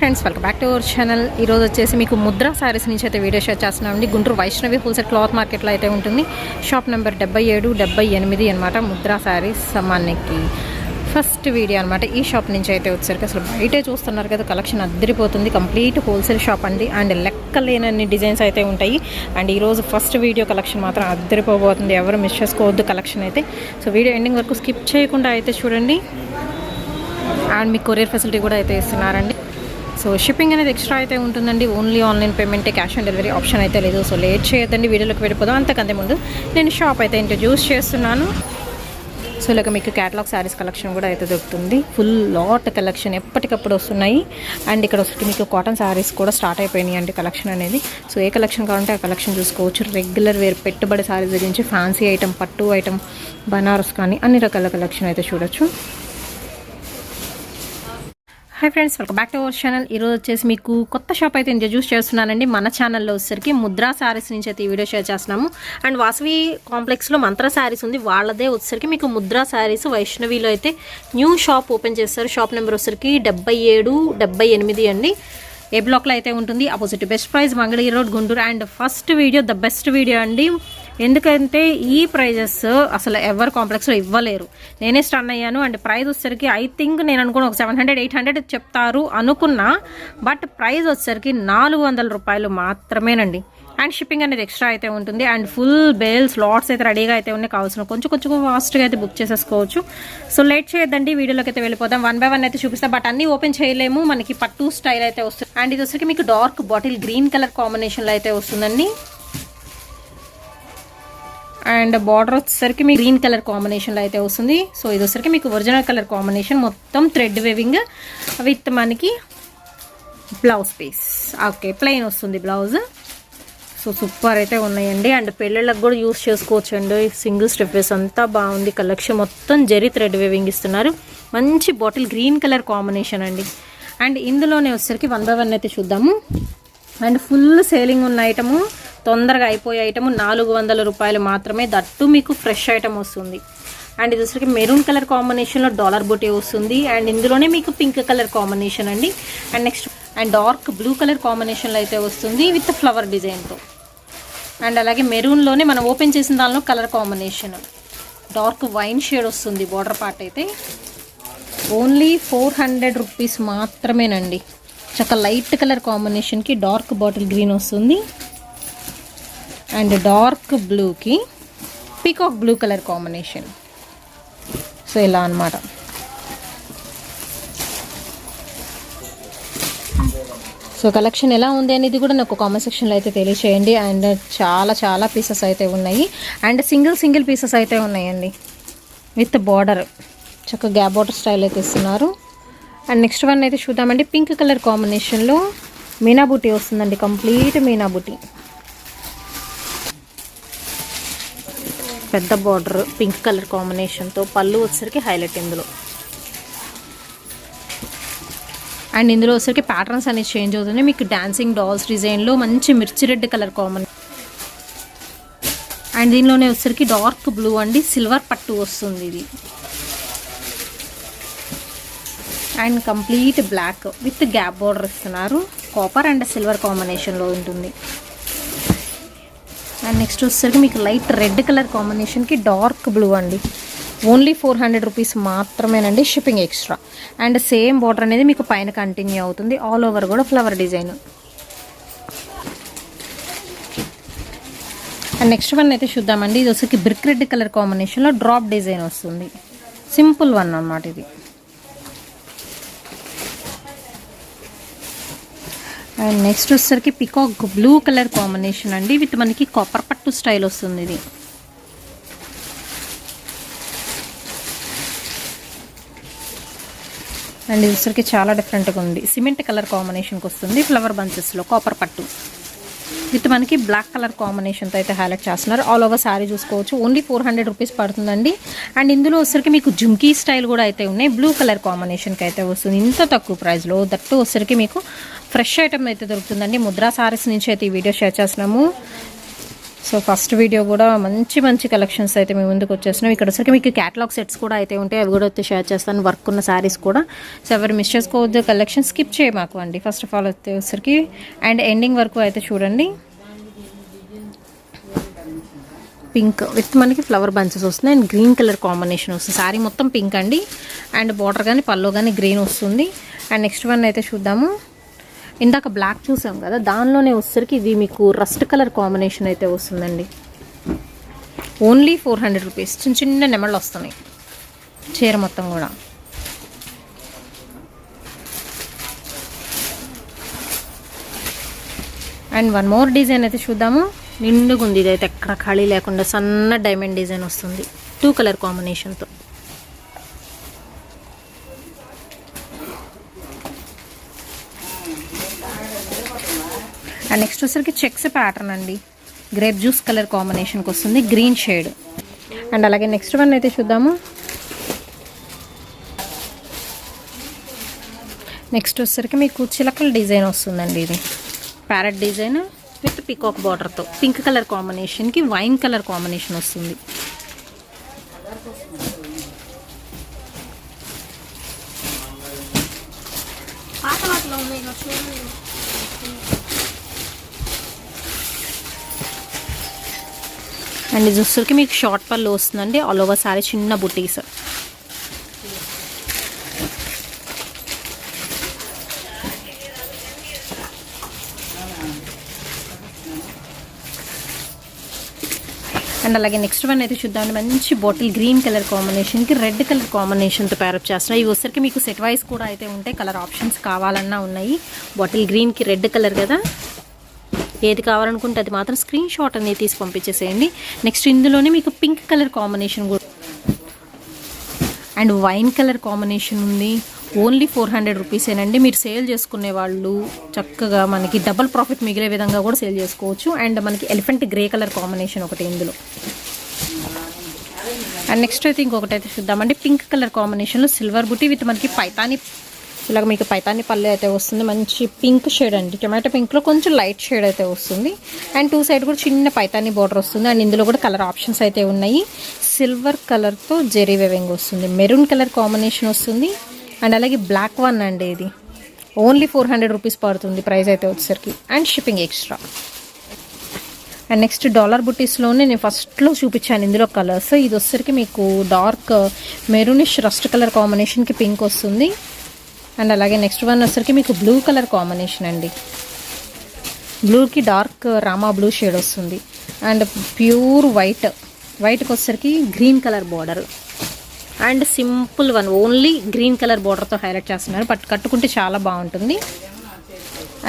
Friends welcome back to our channel ఈ రోజు వచ్చేసి మీకు ముద్ర సారీస్ నుంచి అయితే వీడియో షేర్ చేస్తున్నామండి గుంటూరు వైష్ణవి హోల్సేల్ క్లాత్ మార్కెట్లో అయితే ఉంటుంది. షాప్ నెంబర్ డెబ్బై ఏడు డెబ్బై ఎనిమిది అనమాట ముద్రా సారీస్ మనకి ఫస్ట్ వీడియో అనమాట ఈ షాప్ నుంచి అయితే వచ్చేసరికి అసలు బయటే చూస్తున్నారు కదా కలెక్షన్ అద్దరిపోతుంది. కంప్లీట్ హోల్సేల్ షాప్ అండి. అండ్ లెక్కలేనన్ని డిజైన్స్ అయితే ఉంటాయి. అండ్ ఈరోజు ఫస్ట్ వీడియో కలెక్షన్ మాత్రం అద్దరిపోబోతుంది. ఎవరు మిస్ చేసుకోవద్దు కలెక్షన్ అయితే. సో వీడియో ఎండింగ్ వరకు స్కిప్ చేయకుండా అయితే చూడండి. అండ్ మీకు కొరియర్ ఫెసిలిటీ కూడా అయితే ఇస్తున్నారండి. సో షిప్పింగ్ అనేది ఎక్స్ట్రా అయితే ఉంటుందండి. ఓన్లీ ఆన్లైన్ పేమెంటే క్యాష్ ఆన్ డెలివరీ ఆప్షన్ అయితే లేదు. సో లేట్ చేయొద్దండి వీడియోలోకి వెళ్ళిపోదాం. అంతకంటే ముందు నేను షాప్ అయితే ఇంట్రడ్యూస్ చేస్తున్నాను. సో ఇలాగ మీకు క్యాటలాగ్ శారీస్ కలెక్షన్ కూడా అయితే దొరుకుతుంది. ఫుల్ లాట్ కలెక్షన్ ఎప్పటికప్పుడు వస్తున్నాయి. అండ్ ఇక్కడ వచ్చి మీకు కాటన్ శారీస్ కూడా స్టార్ట్ అయిపోయినాయి అండి కలెక్షన్ అనేది. సో ఏ కలెక్షన్ కావాలంటే ఆ కలెక్షన్ చూసుకోవచ్చు. రెగ్యులర్ వేర్ పెట్టుబడి శారీస్ గురించి ఫ్యాన్సీ ఐటమ్ పట్టు ఐటమ్ బనారస్ కానీ అన్ని రకాల కలెక్షన్ అయితే చూడొచ్చు. Hi friends welcome back to our channel ఈరోజు వచ్చేసి మీకు కొత్త షాప్ అయితే ఇంట్రడ్యూస్ చేస్తున్నానండి. మన ఛానల్లో వచ్చేసరికి ముద్రా శారీస్ నుంచి అయితే ఈ వీడియో షేర్ చేస్తున్నాము. అండ్ వాసవి కాంప్లెక్స్లో మంత్ర శారీస్ ఉంది. వాళ్ళదే వచ్చేసరికి మీకు ముద్రా శారీస్ వైష్ణవిలో అయితే న్యూ షాప్ ఓపెన్ చేస్తారు. షాప్ నెంబర్ వచ్చేసరికి డెబ్బై ఏడు డెబ్బై ఎనిమిది అండి. ఏ బ్లాక్లో అయితే ఉంటుంది. Opposite best price Mangalagiri road Guntur and first video the best video అండి. ఎందుకంటే ఈ ప్రైజెస్ అసలు ఎవరు కాంప్లెక్స్లో ఇవ్వలేరు. నేనే స్టన్ అయ్యాను అండ్ ప్రైస్ వచ్చేసరికి ఐ థింక్ నేను అనుకున్న ఒక సెవెన్ హండ్రెడ్ ఎయిట్ హండ్రెడ్ చెప్తారు అనుకున్నా బట్ ప్రైజ్ వచ్చేసరికి నాలుగు వందల రూపాయలు మాత్రమేనండి. అండ్ షిప్పింగ్ అనేది ఎక్స్ట్రా అయితే ఉంటుంది అండ్ ఫుల్ బేల్స్ లాట్స్ అయితే రెడీగా అయితే ఉన్నాయి. కావాల్సిన కొంచెం కొంచెం ఫాస్ట్గా అయితే బుక్ చేసేసుకోవచ్చు. సో లేట్ చేయొద్దండి వీడియోలోకి అయితే వెళ్ళిపోదాం. వన్ బై వన్ అయితే చూపిస్తాం బట్ అన్ని ఓపెన్ చేయలేము. మనకి పట్టు స్టైల్ అయితే వస్తుంది. అండ్ ఇది వచ్చరికి మీకు డార్క్ బాటిల్ గ్రీన్ కలర్ కాంబినేషన్లో అయితే వస్తుందండి. అండ్ బార్డర్ వచ్చేసరికి మీకు గ్రీన్ కలర్ కాంబినేషన్లో అయితే వస్తుంది. సో ఇది వచ్చేసరికి మీకు ఒరిజినల్ కలర్ కాంబినేషన్ మొత్తం థ్రెడ్ వేవింగ్ విత్ మనకి బ్లౌజ్ పీస్. ఓకే ప్లెయిన్ వస్తుంది బ్లౌజ్. సో సూపర్ అయితే ఉన్నాయండి. అండ్ పెళ్ళిళ్ళకి కూడా యూస్ చేసుకోవచ్చండి. సింగిల్ స్టెప్స్ అంతా బాగుంది. కలెక్షన్ మొత్తం జరి థ్రెడ్ వేవింగ్ ఇస్తున్నారు. మంచి బాటిల్ గ్రీన్ కలర్ కాంబినేషన్ అండి. అండ్ ఇందులోనే వచ్చేసరికి వన్ బై వన్ అయితే చూద్దాము. అండ్ ఫుల్ సేలింగ్ ఉన్న ఐటము తొందరగా అయిపోయే ఐటమ్ నాలుగు వందల రూపాయలు మాత్రమే దట్టు మీకు ఫ్రెష్ ఐటమ్ వస్తుంది. అండ్ ఇది వచ్చరికి మెరూన్ కలర్ కాంబినేషన్లో డాలర్ బుటీ వస్తుంది. అండ్ ఇందులోనే మీకు పింక్ కలర్ కాంబినేషన్ అండి. And next and dark blue colour కాంబినేషన్లో అయితే వస్తుంది విత్ ఫ్లవర్ డిజైన్తో అండ్ అలాగే మెరూన్లోనే మనం ఓపెన్ చేసిన దానిలో colour combination dark wine shade వస్తుంది బార్డర్ పార్ట్ అయితే. ఓన్లీ ఫోర్ హండ్రెడ్ రూపీస్ మాత్రమేనండి. చక్క లైట్ కలర్ కాంబినేషన్కి డార్క్ బాటిల్ గ్రీన్ వస్తుంది. అండ్ డార్క్ బ్లూకి peacock blue colour combination. So ఇలా అనమాట సో కలెక్షన్ ఎలా ఉంది అనేది కూడా నాకు కామెంట్ సెక్షన్లో అయితే తెలియచేయండి. అండ్ చాలా చాలా పీసెస్ అయితే ఉన్నాయి. అండ్ సింగిల్ సింగిల్ పీసెస్ అయితే ఉన్నాయండి. With border. చక్క గ్యాప్ బార్డర్ స్టైల్ అయితే ఇస్తున్నారు. అండ్ నెక్స్ట్ వన్ అయితే చూద్దామండి. పింక్ కలర్ కాంబినేషన్లో మీనా బుటీ వస్తుందండి. కంప్లీట్ మీనా బుటీ. పెద్ద బార్డర్ పింక్ కలర్ కాంబినేషన్తో పళ్ళు వచ్చేసరికి హైలైట్ ఇందులో. అండ్ ఇందులో వచ్చేసరికి ప్యాటర్న్స్ అనేది చేంజ్ అవుతున్నాయి. మీకు డాన్సింగ్ డాల్స్ డిజైన్లో మంచి మిర్చి రెడ్ కలర్ కాంబినేషన్ అండ్ దీనిలోనే వచ్చేసరికి డార్క్ బ్లూ అండి సిల్వర్ పట్టు వస్తుంది ఇది. And complete black with gap border ఇస్తున్నారు. కాపర్ అండ్ సిల్వర్ కాంబినేషన్లో ఉంటుంది. అండ్ నెక్స్ట్ వచ్చేసరికి మీకు లైట్ రెడ్ కలర్ కాంబినేషన్కి డార్క్ బ్లూ అండి. ఓన్లీ ఫోర్ హండ్రెడ్ రూపీస్ మాత్రమేనండి shipping extra and same border అనేది మీకు పైన కంటిన్యూ అవుతుంది. ఆల్ ఓవర్ కూడా flower design and next one అయితే చూద్దామండి. ఇది వచ్చేసి బ్రిక్ రెడ్ కలర్ కాంబినేషన్లో డ్రాప్ డిజైన్ వస్తుంది. సింపుల్ వన్ అన్నమాట ఇది. అండ్ నెక్స్ట్ వచ్చేసరికి పికాక్ బ్లూ కలర్ కాంబినేషన్ అండి. విత్ మనకి కాపర్ పట్టు స్టైల్ వస్తుంది ఇది. అండ్ ఇది వచ్చరికి చాలా డిఫరెంట్గా ఉంది. సిమెంట్ కలర్ కాంబినేషన్కి వస్తుంది. ఫ్లవర్ బంచెస్లో కాపర్ పట్టు. విత్ మనకి బ్లాక్ కలర్ కాంబినేషన్తో అయితే హైలైట్ చేస్తున్నారు. ఆల్ ఓవర్ శారీ చూసుకోవచ్చు. ఓన్లీ ఫోర్ హండ్రెడ్ రూపీస్ పడుతుందండి. అండ్ ఇందులో వచ్చరికి మీకు జుమ్కీ స్టైల్ కూడా అయితే ఉన్నాయి. బ్లూ కలర్ కాంబినేషన్కి అయితే వస్తుంది. ఇంత తక్కువ ప్రైస్లో దట్టు వచ్చరికి మీకు ఫ్రెష్ ఐటమ్ అయితే దొరుకుతుందండి. ముద్రా సారీస్ నుంచి అయితే ఈ వీడియో షేర్ చేస్తున్నాము. సో ఫస్ట్ వీడియో కూడా మంచి మంచి కలెక్షన్స్ అయితే మేము ముందుకు వచ్చేసినాం ఇక్కడ వచ్చరికి మీకు క్యాటలాగ్ సెట్స్ కూడా అయితే ఉంటాయి. అవి కూడా అయితే షేర్ చేస్తాను. వర్క్ ఉన్న శారీస్ కూడా. సో ఎవరు మిస్ చేసుకోవద్దు కలెక్షన్ స్కిప్ చేయమాకు అండి. ఫస్ట్ ఆఫ్ ఆల్ వచ్చేసరికి అండ్ ఎండింగ్ వరకు అయితే చూడండి. పింక్ విత్ మనకి ఫ్లవర్ బంచెస్ వస్తున్నాయి. అండ్ గ్రీన్ కలర్ కాంబినేషన్ వస్తుంది. శారీ మొత్తం పింక్ అండి. అండ్ బార్డర్ కానీ పల్లో కానీ గ్రీన్ వస్తుంది. అండ్ నెక్స్ట్ వన్ అయితే చూద్దాము. ఇందాక బ్లాక్ చూసాం కదా దానిలోనే వచ్చేసరికి ఇది మీకు రస్ట్ కలర్ కాంబినేషన్ అయితే వస్తుందండి. ఓన్లీ ఫోర్ హండ్రెడ్ రూపీస్ చిన్న చిన్న నెమళ్ళు వస్తున్నాయి. చీర మొత్తం కూడా. అండ్ వన్ మోర్ డిజైన్ అయితే చూద్దాము. నిండుగా ఉంది ఇదైతే ఎక్కడ ఖాళీ లేకుండా సన్న డైమండ్ డిజైన్ వస్తుంది. టూ కలర్ కాంబినేషన్తో అండ్ నెక్స్ట్ వచ్చరికి చెక్స్ ప్యాటర్న్ అండి. గ్రేప్ జ్యూస్ కలర్ కాంబినేషన్కి వస్తుంది గ్రీన్ షేడ్ అండ్ అలాగే నెక్స్ట్ వన్ అయితే చూద్దాము. నెక్స్ట్ వచ్చేసరికి మీకు చిలకల డిజైన్ వస్తుందండి ఇది. ప్యారెట్ డిజైన్ విత్ పికాక్ బార్డర్తో పింక్ కలర్ కాంబినేషన్కి వైన్ కలర్ కాంబినేషన్ వస్తుంది. పాత వాటిలో ఉన్నాయి నాకు చూడండి అండ్ ఇది వచ్చేసరికి మీకు షార్ట్ పళ్ళు వస్తుందండి. ఆల్ ఓవర్ సారీ చిన్న బుటీస్ అండ్ అలాగే నెక్స్ట్ వన్ అయితే చూద్దాం మంచి బాటిల్ గ్రీన్ కలర్ కాంబినేషన్కి రెడ్ కలర్ కాంబినేషన్తో ప్యారప్ చేస్తున్నా. ఇవి వచ్చరికి మీకు సెట్ వైస్ కూడా అయితే ఉంటాయి కలర్ ఆప్షన్స్ కావాలన్నా ఉన్నాయి. బాటిల్ గ్రీన్కి రెడ్ కలర్ కదా. ఏది కావాలనుకుంటే అది మాత్రం స్క్రీన్ షాట్ అనేది తీసి పంపించేసేయండి. నెక్స్ట్ ఇందులోనే మీకు పింక్ కలర్ కాంబినేషన్ కూడా. అండ్ వైన్ కలర్ కాంబినేషన్ ఉంది. ఓన్లీ ఫోర్ హండ్రెడ్ రూపీసేనండి మీరు సేల్ చేసుకునే వాళ్ళు చక్కగా మనకి డబల్ ప్రాఫిట్ మిగిలే విధంగా కూడా సేల్ చేసుకోవచ్చు. అండ్ మనకి ఎలిఫెంట్ గ్రే కలర్ కాంబినేషన్ ఒకటి ఇందులో. అండ్ నెక్స్ట్ అయితే ఇంకొకటి అయితే చూద్దామండి. పింక్ కలర్ కాంబినేషన్లో సిల్వర్ బుటీ విత్ మనకి పైతాని ఇలాగ మీకు పైతాని పల్లె అయితే వస్తుంది. మంచి పింక్ షేడ్ అండి. టొమాటో పింక్లో కొంచెం లైట్ షేడ్ అయితే వస్తుంది. అండ్ టూ సైడ్ కూడా చిన్న పైతాని బార్డర్ వస్తుంది. అండ్ ఇందులో కూడా కలర్ ఆప్షన్స్ అయితే ఉన్నాయి. సిల్వర్ కలర్తో జెరీ వెవింగ్ వస్తుంది. మెరూన్ కలర్ కాంబినేషన్ వస్తుంది. అండ్ అలాగే బ్లాక్ వన్ అండి ఇది. ఓన్లీ ఫోర్ హండ్రెడ్ రూపీస్ పడుతుంది ప్రైస్ అయితే వచ్చేసరికి. And shipping extra. And next dollar బుటీస్లోనే నేను ఫస్ట్లో చూపించాను ఇందులో కలర్స్. ఇది వచ్చేసరికి మీకు డార్క్ మెరూనిష్ రస్ట్ కలర్ కాంబినేషన్కి పింక్ వస్తుంది. అండ్ అలాగే నెక్స్ట్ వన్ వచ్చరికి మీకు బ్లూ కలర్ కాంబినేషన్ అండి. బ్లూకి డార్క్ రామా బ్లూ షేడ్ వస్తుంది. అండ్ ప్యూర్ వైట్ వైట్కి వచ్చేసరికి green colour border and simple one only green colour బార్డర్తో హైలైట్ చేస్తున్నారు. బట్ కట్టుకుంటే చాలా బాగుంటుంది.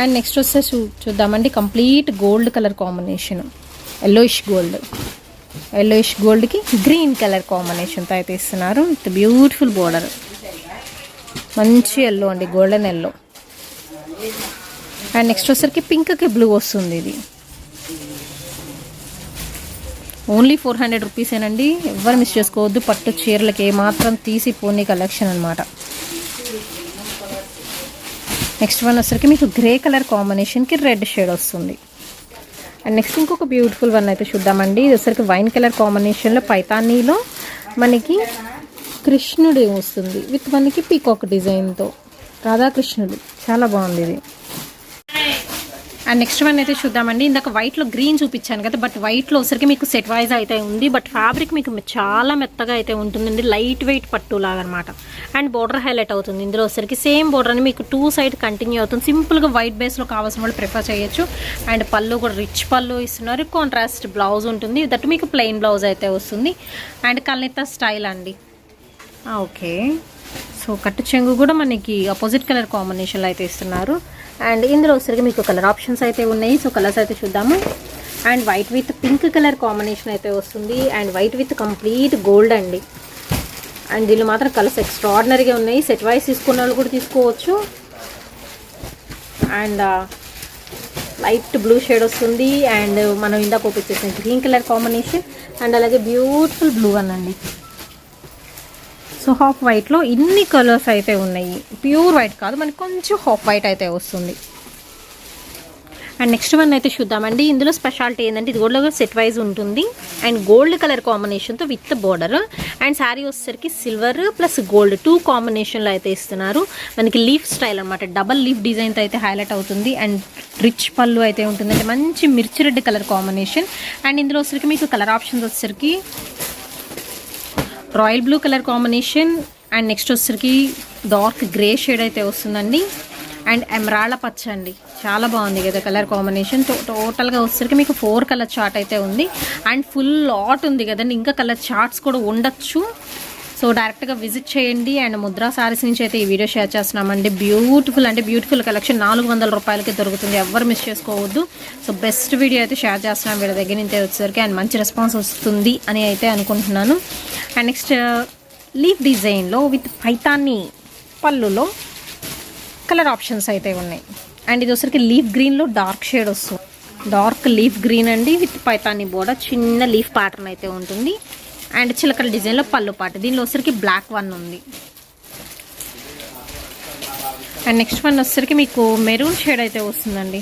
అండ్ నెక్స్ట్ వస్తే చూ చూద్దామండి. Complete gold colour combination yellowish gold yellowish గోల్డ్కి green colour కాంబినేషన్తో అయితే ఇస్తున్నారు. విత్ బ్యూటిఫుల్ బోర్డర్ మంచి ఎల్లో అండి గోల్డెన్ ఎల్లో అండ్ నెక్స్ట్ వచ్చేసరికి పింక్కి బ్లూ వస్తుంది ఇది. ఓన్లీ ఫోర్ హండ్రెడ్ రూపీసేనండి ఎవరు మిస్ చేసుకోవద్దు. పట్టు చీరలకి ఏమాత్రం తీసి పోనీ కలెక్షన్ అనమాట నెక్స్ట్ వన్ వచ్చరికి మీకు గ్రే కలర్ కాంబినేషన్కి రెడ్ షేడ్ వస్తుంది. అండ్ నెక్స్ట్ ఇంకొక బ్యూటిఫుల్ వన్ అయితే చూద్దామండి. ఇది వచ్చరికి వైన్ కలర్ కాంబినేషన్లో పైతానీలో మనకి కృష్ణుడు వస్తుంది విత్ మనకి పీకాక్ డిజైన్తో. రాధాకృష్ణుడు. చాలా బాగుంది ఇది. అండ్ నెక్స్ట్ వన్ అయితే చూద్దామండి. ఇందాక వైట్లో గ్రీన్ చూపించాను కదా బట్ వైట్లో వచ్చరికి మీకు సెట్ వైజ్ అయితే ఉంది బట్ ఫ్యాబ్రిక్ మీకు చాలా మెత్తగా అయితే ఉంటుందండి. లైట్ వెయిట్ పట్టు లాగా అనమాట అండ్ బోర్డర్ హైలైట్ అవుతుంది. ఇందులో వచ్చరికి సేమ్ బోర్డర్ అని మీకు టూ సైడ్ కంటిన్యూ అవుతుంది. సింపుల్గా వైట్ బేస్లో కావాల్సిన వాళ్ళు ప్రిఫర్ చేయొచ్చు. అండ్ పళ్ళు కూడా రిచ్ పళ్ళు ఇస్తున్నారు. కాంట్రాస్ట్ బ్లౌజ్ ఉంటుంది. దట్ మీకు ప్లెయిన్ బ్లౌజ్ అయితే వస్తుంది. అండ్ కల్నిత స్టైల్ అండి. ఓకే. సో కట్టు చెంగు కూడా మనకి అపోజిట్ కలర్ కాంబినేషన్లో అయితే ఇస్తున్నారు. అండ్ ఇందులో వచ్చరికి మీకు కలర్ ఆప్షన్స్ అయితే ఉన్నాయి. సో కలర్స్ అయితే చూద్దాము. And white with pink colour combination అయితే వస్తుంది. And white with complete gold అండి. అండ్ దీనిలో మాత్రం కలర్స్ ఎక్స్ట్రాడినరీగా ఉన్నాయి. సెట్ వైస్ తీసుకున్న వాళ్ళు కూడా తీసుకోవచ్చు. అండ్ లైట్ బ్లూ షేడ్ వస్తుంది. అండ్ మనం ఇందాక ఓపెన్ చేసిన గ్రీన్ కలర్ కాంబినేషన్ అండ్ అలాగే బ్యూటిఫుల్ బ్లూ అనండి సో హాఫ్ వైట్లో ఇన్ని కలర్స్ అయితే ఉన్నాయి. ప్యూర్ వైట్ కాదు మనకి కొంచెం హాఫ్ వైట్ అయితే వస్తుంది. అండ్ నెక్స్ట్ వన్ అయితే చూద్దామండి. ఇందులో స్పెషాలిటీ ఏంటంటే ఇది కూడా సెట్ వైజ్ ఉంటుంది. అండ్ గోల్డ్ కలర్ కాంబినేషన్తో విత్ బోర్డర్. అండ్ శారీ వచ్చేసరికి సిల్వర్ ప్లస్ గోల్డ్ టూ కాంబినేషన్లో అయితే ఇస్తున్నారు. మనకి లీఫ్ స్టైల్ అనమాట డబల్ లీఫ్ డిజైన్తో అయితే హైలైట్ అవుతుంది. అండ్ రిచ్ పళ్ళు అయితే ఉంటుంది అంటే మంచి మిర్చి రెడ్ కలర్ కాంబినేషన్. అండ్ ఇందులో వచ్చరికి మీకు కలర్ ఆప్షన్స్ వచ్చేసరికి royal blue colour combination and next వచ్చేసరికి డార్క్ గ్రే షేడ్ అయితే వస్తుందండి. అండ్ ఎమరాళ్ళ పచ్చ అండి. చాలా బాగుంది కదా కలర్ కాంబినేషన్. టోటల్గా వచ్చేసరికి మీకు ఫోర్ కలర్ చార్ట్ అయితే ఉంది. అండ్ ఫుల్ లాట్ ఉంది కదండి. ఇంకా కలర్ చార్ట్స్ కూడా ఉండొచ్చు. సో డైరెక్ట్గా విజిట్ చేయండి. అండ్ ముద్రా సారీస్ నుంచి అయితే ఈ వీడియో షేర్ చేస్తున్నామండి. బ్యూటిఫుల్ అంటే బ్యూటిఫుల్ కలెక్షన్. నాలుగు వందల రూపాయలకి దొరుకుతుంది. ఎవరు మిస్ చేసుకోవద్దు. సో బెస్ట్ వీడియో అయితే షేర్ చేస్తున్నాం. వీళ్ళ దగ్గర నుంచి వచ్చేసరికి అండ్ మంచి రెస్పాన్స్ వస్తుంది అని అయితే అనుకుంటున్నాను. అండ్ నెక్స్ట్ లీఫ్ డిజైన్లో విత్ పైతాన్ని పళ్ళులో కలర్ ఆప్షన్స్ అయితే ఉన్నాయి. అండ్ ఇది వచ్చరికి లీఫ్ గ్రీన్లో డార్క్ షేడ్ వస్తుంది. డార్క్ లీఫ్ గ్రీన్ అండి. విత్ పైతాన్ని బోర్డర్ చిన్న లీఫ్ ప్యాటర్న్ అయితే ఉంటుంది. అండ్ చిలకల డిజైన్లో పళ్ళు పాటు. దీనిలో వచ్చరికి బ్లాక్ వన్ ఉంది. అండ్ నెక్స్ట్ వన్ వచ్చరికి మీకు మెరూన్ షేడ్ అయితే వస్తుందండి.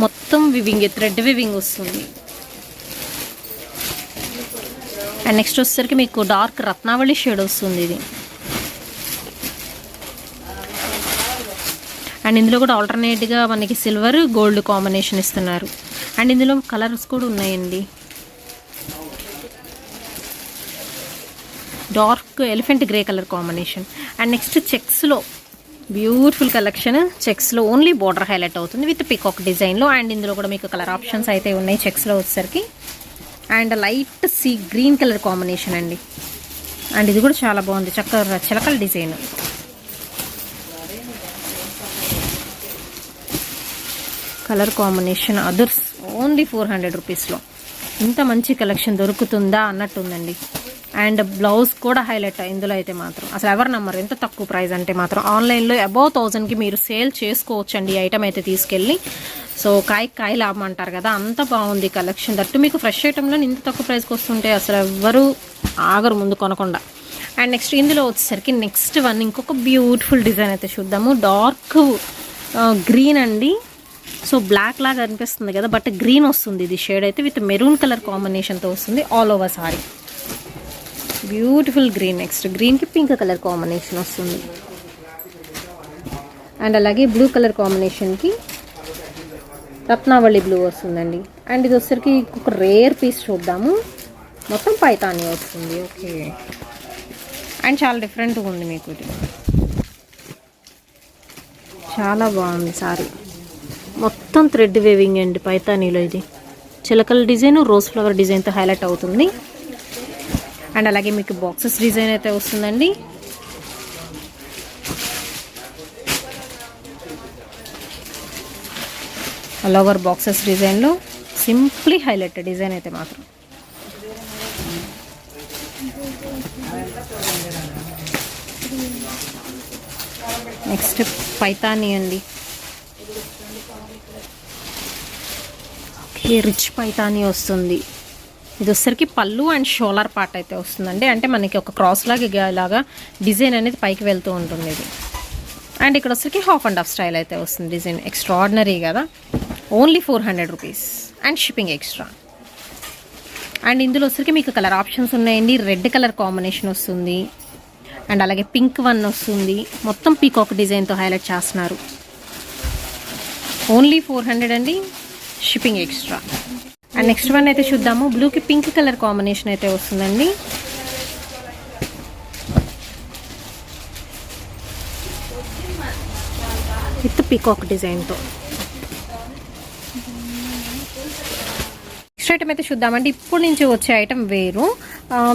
మొత్తం వివింగ్ థ్రెడ్ వివింగ్ వస్తుంది. అండ్ నెక్స్ట్ వచ్చేసరికి మీకు డార్క్ రత్నావళి షేడ్ వస్తుంది ఇది. అండ్ ఇందులో కూడా ఆల్టర్నేట్గా మనకి సిల్వర్ గోల్డ్ కాంబినేషన్ ఇస్తున్నారు. అండ్ ఇందులో కలర్స్ కూడా ఉన్నాయండి. Dark elephant grey colour combination. And next చెక్స్లో beautiful collection. చెక్స్లో ఓన్లీ బార్డర్ హైలైట్ అవుతుంది విత్ పికాక్ డిజైన్లో. అండ్ ఇందులో కూడా మీకు కలర్ ఆప్షన్స్ అయితే ఉన్నాయి చెక్స్లో వచ్చేసరికి. And light sea green colour combination అండి. అండ్ ఇది కూడా చాలా బాగుంది. చక్కగా చిలకల design. Colour combination others. Only four hundred రూపీస్లో. ఇంత మంచి కలెక్షన్ దొరుకుతుందా అన్నట్టుందండి. అండ్ బ్లౌజ్ కూడా హైలైట్ ఇందులో అయితే మాత్రం. అసలు ఎవరు నమ్మరు ఎంత తక్కువ ప్రైస్ అంటే మాత్రం. ఆన్లైన్లో అబౌవ్ థౌజండ్కి మీరు సేల్ చేసుకోవచ్చు అండి ఈ ఐటమ్ అయితే తీసుకెళ్ళి. సో కాయ కాయ లాభం అంటారు కదా అంత బాగుంది కలెక్షన్. దట్టు మీకు ఫ్రెష్ ఐటెంలో ఇంత తక్కువ ప్రైస్కి వస్తుంటే అసలు ఎవ్వరు ఆగరు ముందు కొనకుండా. అండ్ నెక్స్ట్ ఇందులో వచ్చేసరికి నెక్స్ట్ వన్ ఇంకొక బ్యూటిఫుల్ డిజైన్ అయితే చూద్దాము. డార్క్ గ్రీన్ అండి. సో బ్లాక్ లాగా అనిపిస్తుంది కదా బట్ గ్రీన్ వస్తుంది. ఇది షేడ్ అయితే విత్ మెరూన్ కలర్ కాంబినేషన్తో వస్తుంది. All over sari. Beautiful green next. గ్రీన్కి పింక్ కలర్ కాంబినేషన్ వస్తుంది. అండ్ అలాగే బ్లూ కలర్ కాంబినేషన్కి రత్నావళి బ్లూ వస్తుందండి. అండ్ ఇది వచ్చరికి ఒక రేర్ పీస్ చూద్దాము. మొత్తం పైతాని వస్తుంది. ఓకే. అండ్ చాలా డిఫరెంట్గా ఉంది మీకు ఇది. చాలా బాగుంది సారీ. మొత్తం థ్రెడ్ వేవింగ్ అండి పైతానీలో ఇది. చిలకల డిజైన్ రోజ్ ఫ్లవర్ డిజైన్తో హైలైట్ అవుతుంది. అండ్ అలాగే మీకు బాక్సెస్ డిజైన్ అయితే వస్తుందండి. ఆల్ ఓవర్ బాక్సెస్ డిజైన్లో సింప్లీ హైలైట్ డిజైన్ అయితే మాత్రం. నెక్స్ట్ పైతాని అండి. ఓకే రిచ్ పైతాని వస్తుంది. ఇది వచ్చరికి పళ్ళు అండ్ షోలార్ పార్ట్ అయితే వస్తుందండి. అంటే మనకి ఒక క్రాస్ లాగా ఇలాగా డిజైన్ అనేది పైకి వెళ్తూ ఉంటుంది ఇది. అండ్ ఇక్కడ వచ్చరికి హాఫ్ అండ్ హాఫ్ స్టైల్ అయితే వస్తుంది డిజైన్. ఎక్స్ట్రాడినరీ కదా. Only four hundred rupees and shipping extra and ఇందులో వచ్చరికి మీకు కలర్ ఆప్షన్స్ ఉన్నాయండి. రెడ్ కలర్ కాంబినేషన్ వస్తుంది. అండ్ అలాగే పింక్ వన్ వస్తుంది. మొత్తం పీకాక్ డిజైన్తో హైలైట్ చేస్తున్నారు. ఓన్లీ ఫోర్ హండ్రెడ్ అండి. Shipping extra and next one అయితే చూద్దాము. బ్లూకి పింక్ కలర్ కాంబినేషన్ అయితే వస్తుందండి. విత్ పీకాక్ డిజైన్తో నెక్స్ట్ ఐటమ్ అయితే చూద్దామండి. ఇప్పుడు నుంచి వచ్చే ఐటమ్ వేరు.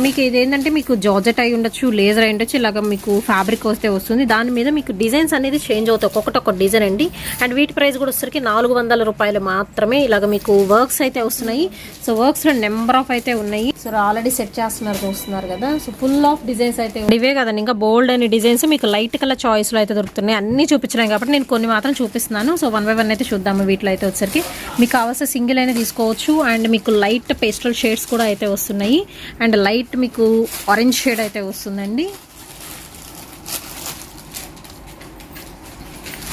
మీకు ఇదేంటంటే మీకు జార్జెట్ అయి ఉండొచ్చు లేజర్ అయి ఉండొచ్చు ఇలాగ మీకు ఫ్యాబ్రిక్ వస్తే వస్తుంది. దాని మీద మీకు డిజైన్స్ అనేది చేంజ్ అవుతాయి. ఒక్కొక్కటి ఒక డిజైన్ అండి. అండ్ వీటి ప్రైస్ కూడా వచ్చరికి నాలుగు వందల రూపాయలు మాత్రమే ఇలాగ మీకు వర్క్స్ అయితే వస్తున్నాయి. సో వర్క్స్ నెంబర్ ఆఫ్ అయితే ఉన్నాయి. సో ఆల్రెడీ సెట్ చేస్తున్నారు చూస్తున్నారు కదా. సో ఫుల్ ఆఫ్ డిజైన్స్ అయితే ఇవే కదండి ఇంకా బోల్డ్ అనే డిజైన్స్ మీకు లైట్ కలర్ చాయిస్లో అయితే దొరుకుతున్నాయి. అన్ని చూపించలేం కాబట్టి నేను కొన్ని మాత్రం చూపిస్తున్నాను. సో వన్ బై వన్ అయితే చూద్దాము వీటిలో అయితే వచ్చరికి మీకు కావాల్సిన సింగిల్ అయినా తీసుకోవచ్చు. అండ్ మీకు లైట్ పేస్టల్ షేడ్స్ కూడా అయితే వస్తున్నాయి. అండ్ లైట్ మీకు ఆరెంజ్ షేడ్ అయితే వస్తుందండి.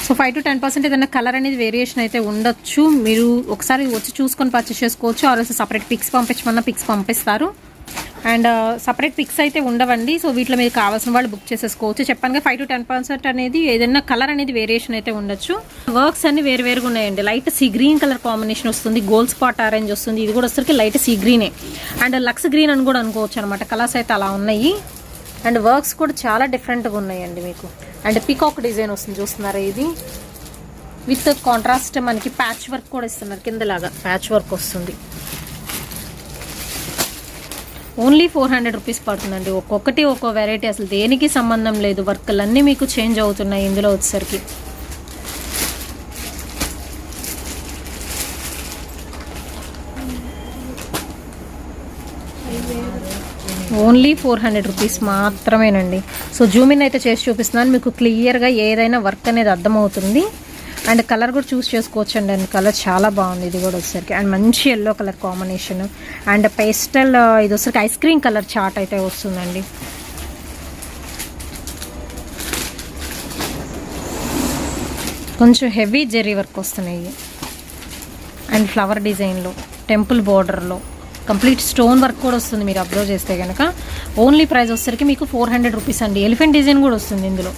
So five to ten percent ఏదైనా కలర్ అనేది వేరియేషన్ అయితే ఉండొచ్చు. మీరు ఒకసారి వచ్చి చూసుకొని పర్చేస్ చేసుకోవచ్చు. ఆర్ సపరేట్ పిక్స్ పంపించమన్నా పిక్స్ పంపిస్తారు. అండ్ uh, సపరేట్ పిక్స్ అయితే ఉండవండి. సో వీటిలో మీకు కావాల్సిన వాళ్ళు బుక్ చేసేసుకోవచ్చు. చెప్పాను ఫైవ్ టు టెన్ పర్సెంట్ అనేది ఏదైనా కలర్ అనేది వేరియేషన్ అయితే ఉండొచ్చు. వర్క్స్ అన్ని వేరువేరుగా ఉన్నాయండి. Light sea green colour combination వస్తుంది. గోల్డ్ స్పాట్ ఆరెంజ్ వస్తుంది. ఇది కూడా వచ్చరికి లైట్ సీ గ్రీనే అండ్ లక్స్ గ్రీన్ అని కూడా అనుకోవచ్చు అనమాట. కలర్స్ అయితే అలా ఉన్నాయి. అండ్ వర్క్స్ కూడా చాలా డిఫరెంట్గా ఉన్నాయండి మీకు. అండ్ పికాక్ డిజైన్ వస్తుంది చూస్తున్నారా ఇది? విత్ కాంట్రాస్ట్ మనకి ప్యాచ్ వర్క్ కూడా ఇస్తున్నారు. కిందలాగా ప్యాచ్ వర్క్ వస్తుంది. ఓన్లీ ఫోర్ హండ్రెడ్ రూపీస్ పడుతుందండి. ఒక్కొక్కటి ఒక్కో వెరైటీ అసలు దేనికి సంబంధం లేదు. వర్క్లన్నీ మీకు చేంజ్ అవుతున్నాయి ఇందులో వచ్చేసరికి. ఓన్లీ ఫోర్ హండ్రెడ్ రూపీస్ మాత్రమేనండి. సో జూమిన్ అయితే చేసి చూపిస్తున్నాను. మీకు క్లియర్గా ఏదైనా వర్క్ అనేది అర్థమవుతుంది. అండ్ కలర్ కూడా చూస్ చేసుకోవచ్చు అండి అండ్ కలర్ చాలా బాగుంది ఇది కూడా వచ్చేసరికి. అండ్ మంచి yellow colour combination and pastel ఇది వచ్చరికి ఐస్ క్రీమ్ కలర్ చాట్ అయితే వస్తుందండి. కొంచెం హెవీ జెర్రీ వర్క్ వస్తున్నాయి. అండ్ ఫ్లవర్ డిజైన్లో టెంపుల్ బోర్డర్లో కంప్లీట్ స్టోన్ వర్క్ కూడా వస్తుంది మీరు అబ్జర్వ్ చేస్తే కనుక ఓన్లీ ప్రైస్ వచ్చేసరికి మీకు ఫోర్ హండ్రెడ్ రూపీస్ అండి. ఎలిఫెంట్ డిజైన్ కూడా వస్తుంది ఇందులో.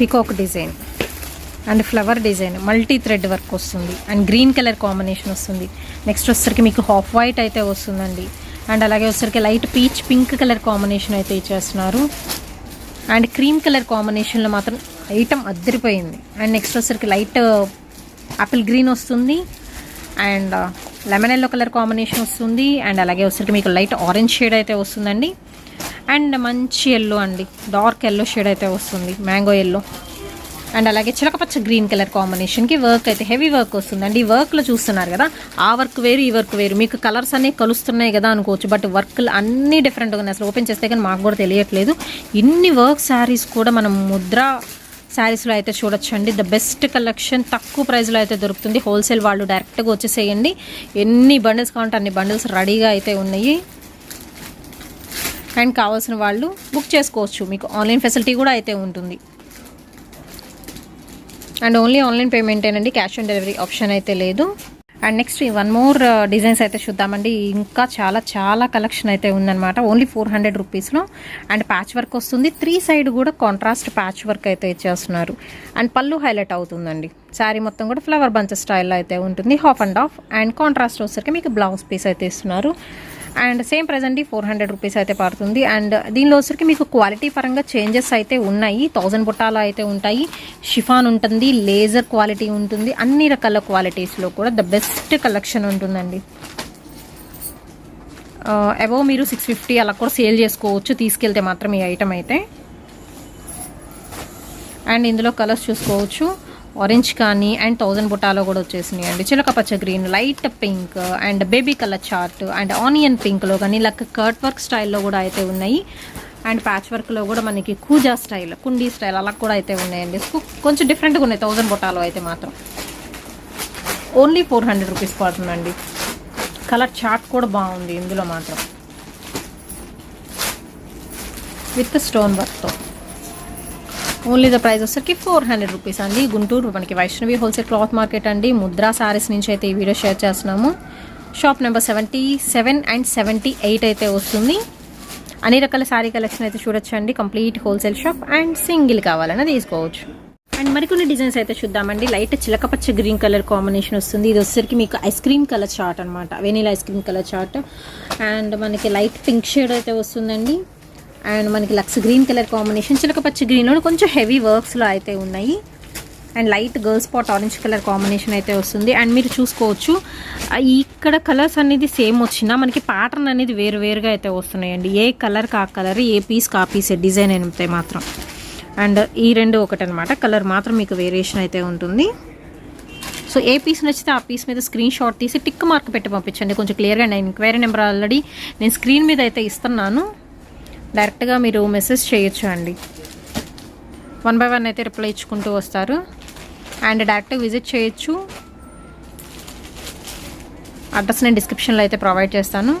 Peacock design and flower design multi thread work వస్తుంది అండ్ గ్రీన్ కలర్ కాంబినేషన్ వస్తుంది. నెక్స్ట్ వచ్చేసరికి మీకు హాఫ్ వైట్ అయితే వస్తుందండి. అండ్ అలాగే వచ్చేసరికి light peach pink colour combination అయితే ఇచ్చేస్తున్నారు. అండ్ క్రీమ్ కలర్ కాంబినేషన్లో మాత్రం ఐటమ్ అద్దరిపోయింది. అండ్ నెక్స్ట్ వచ్చేసరికి లైట్ uh, ఆపిల్ గ్రీన్ వస్తుంది. And uh, lemon yellow colour combination వస్తుంది. అండ్ అలాగే వచ్చేసరికి మీకు లైట్ ఆరెంజ్ షేడ్ అయితే వస్తుందండి. అండ్ మంచి ఎల్లో అండి. డార్క్ ఎల్లో షేడ్ అయితే వస్తుంది. మ్యాంగో ఎల్లో అండ్ అలాగే చిలకపచ్చ గ్రీన్ కలర్ కాంబినేషన్కి వర్క్ అయితే హెవీ వర్క్ వస్తుందండి ఈ వర్క్లో చూస్తున్నారు కదా ఆ వర్క్ వేరు ఈ వర్క్ వేరు. మీకు కలర్స్ అన్నీ కలుస్తున్నాయి కదా అనుకోవచ్చు బట్ వర్క్లు అన్నీ డిఫరెంట్గా ఉన్నాయి అసలు ఓపెన్ చేస్తే కానీ మాకు కూడా తెలియట్లేదు. ఇన్ని వర్క్ శారీస్ కూడా మనం ముద్ర శారీస్లో అయితే చూడొచ్చండి. ద బెస్ట్ కలెక్షన్ తక్కువ ప్రైస్లో అయితే దొరుకుతుంది. హోల్సేల్ వాళ్ళు డైరెక్ట్గా వచ్చేసేయండి. ఎన్ని బండిల్స్ కావాలంటే అన్ని బండిల్స్ రెడీగా అయితే ఉన్నాయి. అండ్ కావాల్సిన వాళ్ళు బుక్ చేసుకోవచ్చు. మీకు ఆన్లైన్ ఫెసిలిటీ కూడా అయితే ఉంటుంది. అండ్ ఓన్లీ ఆన్లైన్ పేమెంటేనండి క్యాష్ ఆన్ డెలివరీ ఆప్షన్ అయితే లేదు. And next one more designs అయితే చూద్దామండి. ఇంకా చాలా చాలా కలెక్షన్ అయితే ఉందన్నమాట. ఓన్లీ ఫోర్ హండ్రెడ్ రూపీస్లో అండ్ ప్యాచ్ వర్క్ వస్తుంది. త్రీ సైడ్ కూడా కాంట్రాస్ట్ ప్యాచ్ వర్క్ అయితే ఇచ్చేస్తున్నారు. అండ్ పళ్ళు హైలైట్ అవుతుందండి. శారీ మొత్తం కూడా ఫ్లవర్ బంచ్ స్టైల్లో అయితే ఉంటుంది. Half and half and contrast వచ్చేసరికి మీకు బ్లౌజ్ పీస్ అయితే ఇస్తున్నారు. And same present four hundred rupees అయితే పడుతుంది. అండ్ దీనిలో వచ్చరికి మీకు క్వాలిటీ పరంగా చేంజెస్ అయితే ఉన్నాయి. థౌజండ్ బుట్టాలు అయితే ఉంటాయి. షిఫాన్ ఉంటుంది లేజర్ క్వాలిటీ ఉంటుంది. అన్ని రకాల క్వాలిటీస్లో కూడా ద బెస్ట్ కలెక్షన్ ఉంటుందండి. ఎవో మీరు సిక్స్ ఫిఫ్టీ అలా కూడా సేల్ చేసుకోవచ్చు. తీసుకెళ్తే మాత్రం ఈ ఐటమ్ అయితే. అండ్ ఇందులో కలర్స్ చూసుకోవచ్చు. ఆరెంజ్ కానీ అండ్ థౌజండ్ బుటాలో కూడా వచ్చేసినాయి అండి చిలకపచ్చ green light pink and baby colour chart and onion పింక్లో కానీ లక్ కర్ట్ వర్క్ స్టైల్లో కూడా అయితే ఉన్నాయి. అండ్ ప్యాచ్ వర్క్లో కూడా మనకి కూజా స్టైల్ కుండీ స్టైల్ అలా కూడా అయితే ఉన్నాయండి. కొంచెం డిఫరెంట్గా ఉన్నాయి థౌజండ్ బుటాలో అయితే మాత్రం. ఓన్లీ ఫోర్ హండ్రెడ్ రూపీస్ పడుతుందండి. కలర్ చార్ట్ కూడా బాగుంది ఇందులో మాత్రం. విత్ స్టోన్ వర్క్తో ఓన్లీ ద ప్రైస్ వచ్చరికి ఫోర్ హండ్రెడ్ రూపీస్ అండి. గుంటూరు మనకి వైష్ణవి హోల్సేల్ క్లాత్ మార్కెట్ అండి. ముద్రా సారీస్ నుంచి అయితే ఈ వీడియో షేర్ చేస్తున్నాము. Shop number seventy seven and seventy eight అయితే వస్తుంది. అన్ని రకాల శారీ కలెక్షన్ అయితే చూడొచ్చండి. Complete wholesale shop and single కావాలన్నా తీసుకోవచ్చు. అండ్ మరికొన్ని డిజైన్స్ అయితే చూద్దామండి. లైట్ చిలకపచ్చ గ్రీన్ కలర్ కాంబినేషన్ వస్తుంది. ఇది వచ్చేసరికి మీకు ఐస్ క్రీమ్ కలర్ చార్ట్ అనమాట vanilla ice cream colour chart. And మనకి లైట్ పింక్ షేడ్ అయితే వస్తుందండి. అండ్ మనకి లక్స్ గ్రీన్ కలర్ కాంబినేషన్ చిలకపచ్చి గ్రీన్లో కొంచెం హెవీ వర్క్స్లో అయితే ఉన్నాయి. And light girl spot orange colour combination అయితే వస్తుంది. అండ్ మీరు చూసుకోవచ్చు ఇక్కడ కలర్స్ అనేది సేమ్ వచ్చినా మనకి ప్యాటర్న్ అనేది వేరు వేరుగా అయితే వస్తున్నాయండి. ఏ కలర్ కా కలర్ ఏ పీస్ కా పీస్ డిజైన్ అయితే మాత్రం. అండ్ ఈ రెండు ఒకటనమాట. కలర్ మాత్రం మీకు వేరియేషన్ అయితే ఉంటుంది. సో ఏ పీస్ నచ్చితే ఆ పీస్ మీద స్క్రీన్ షాట్ తీసి టిక్ మార్క్ పెట్టి పంపించండి. కొంచెం క్లియర్గా నేను ఎంక్వైరీ నెంబర్ ఆల్రెడీ నేను స్క్రీన్ మీద అయితే ఇస్తున్నాను. డైరెక్ట్గా మీరు మెసేజ్ చేయొచ్చు అండి. వన్ బై వన్ అయితే రిప్లై ఇచ్చుకుంటూ వస్తారు. అండ్ డైరెక్ట్గా విజిట్ చేయొచ్చు. అడ్రస్ నేను డిస్క్రిప్షన్లో అయితే ప్రొవైడ్ చేస్తాను.